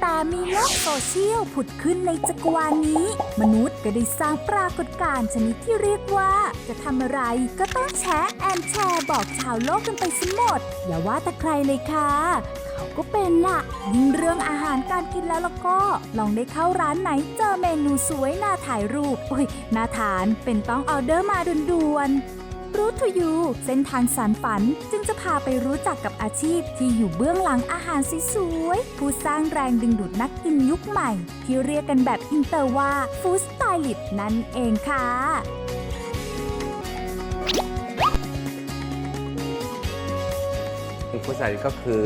แต่มีโลกโซเชียลผุดขึ้นในจักรวาลนี้ มนุษย์ก็ได้สร้างปรากฏการณ์ชนิดที่เรียกว่า จะทำอะไรก็ต้องแชร์แอนแชร์บอกชาวโลกกันไปสหมด อย่าว่าแต่ใครเลยค่ะ เขาก็เป็นละยิ่งเรื่องอาหารการกินแล้วแล้วก็ ลองได้เข้าร้านไหนเจอเมนูสวยน่าถ่ายรูป โอ้ยน่าทานเป็นต้องออเดอร์มาด่วนๆ รู้ทูยูเส้นทางสารฝันจึงจะพาไปรู้จักกับอาชีพที่อยู่เบื้องหลังอาหารสวยๆผู้สร้างแรงดึงดูดนักกินยุคใหม่ ที่เรียกกันแบบอินเตอร์ว่าฟู้ดสไตลิสต์นั่นเองค่ะฟู้ดสไตลิสต์ก็คือ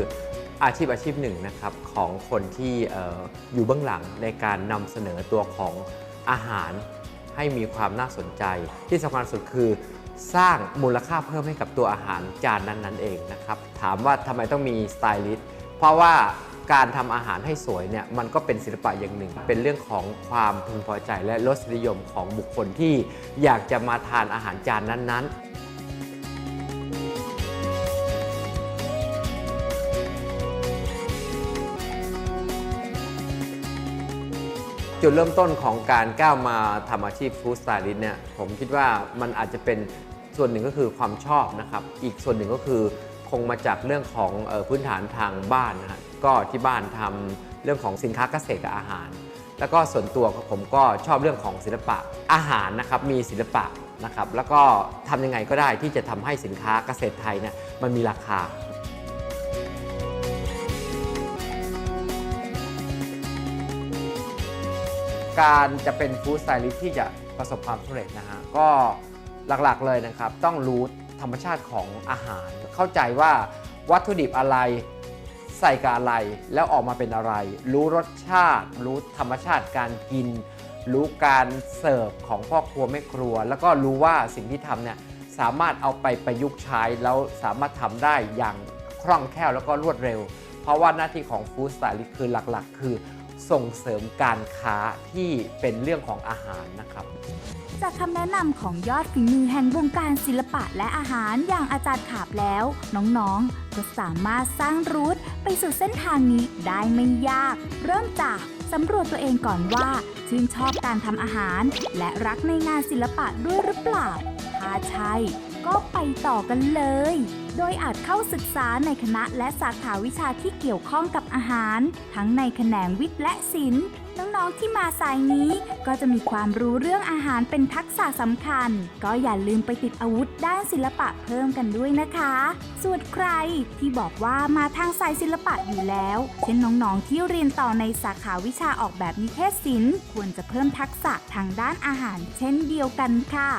อาชีพอาชีพหนึ่งนะครับของคนที่อออยู่เบื้องหลังในการนำเสนอตัวของอาหารให้มีความน่าสนใจ ที่สำคัญสุดคือ สร้างมูลค่าเพิ่มให้กับตัวอาหารจานนั้นๆเองนะครับ ถามว่าทำไมต้องมีสไตลิสต์เพราะว่าการทำอาหารให้สวยเนี่ยมันก็เป็นศิลปะอย่างหนึ่ง เป็นเรื่องของความพึงพอใจและรสนิยมของบุคคลที่อยากจะมาทานอาหารจานนั้นๆจุดเริ่มต้นของการก้าวมาทำอาชีพฟู้ดสไตลิสต์เนี่ยผมคิดว่ามันอาจจะเป็น ส่วนหนึ่งก็คือความชอบนะครับ อีกส่วนหนึ่งก็คือคงมาจากเรื่องของออพื้นฐานทางบ้านนะฮะก็ที่บ้านทำเรื่องของสินค้าเกษตรกับอาหาร แล้วก็ส่วนตัวผมก็ชอบเรื่องของศิลปะอาหารนะครับมีศิลปะนะครับแล้วก็ทำยังไงก็ได้ที่จะทำให้สินค้าเกษตรไทยเนี่ยมันมีราคาการจะเป็นฟู้ดสไตลิสต์ที่จะประสบความสำเร็จนะฮะก็ หลักๆเลยนะครับ ต้องรู้ธรรมชาติของอาหาร เข้าใจว่าวัตถุดิบอะไรใส่กับอะไรแล้วออกมาเป็นอะไร รู้รสชาติ รู้ธรรมชาติการกิน รู้การเสิร์ฟของพ่อครัวแม่ครัว แล้วก็รู้ว่าสิ่งที่ทำเนี่ยสามารถเอาไปประยุกต์ใช้แล้วสามารถทำได้อย่างคล่องแคล่วแล้วก็รวดเร็ว เพราะว่าหน้าที่ของฟู้ดสไตลิสต์คือหลักๆ คือส่งเสริมการค้าที่เป็นเรื่องของอาหารนะครับ จากคำแนะนำของยอดฝีมือแห่งวงการศิลปะและอาหารอย่างอาจารย์ขาบแล้ว น้องๆ ก็สามารถสร้างรูทไปสู่เส้นทางนี้ได้ไม่ยาก เริ่มจากสำรวจตัวเองก่อนว่า ชื่นชอบการทำอาหาร และรักในงานศิลปะด้วยหรือเปล่า ถ้าใช่ก็ไปต่อกันเลย โดยอาจเข้าศึกษาในคณะและสาขาวิชาที่เกี่ยวข้องกับอาหาร ทั้งในแขนงวิทย์และศิลป์ น้องๆที่มาสายนี้ ก็จะมีความรู้เรื่องอาหารเป็นทักษะสำคัญ ก็อย่าลืมไปติดอาวุธด้านศิลปะเพิ่มกันด้วยนะคะ ส่วนใครที่บอกว่ามาทางสายศิลปะอยู่แล้ว เช่นน้องๆที่เรียนต่อในสาขาวิชาออกแบบนิเทศศิลป์ควรจะเพิ่มทักษะทางด้านอาหาร เช่นเดียวกันค่ะ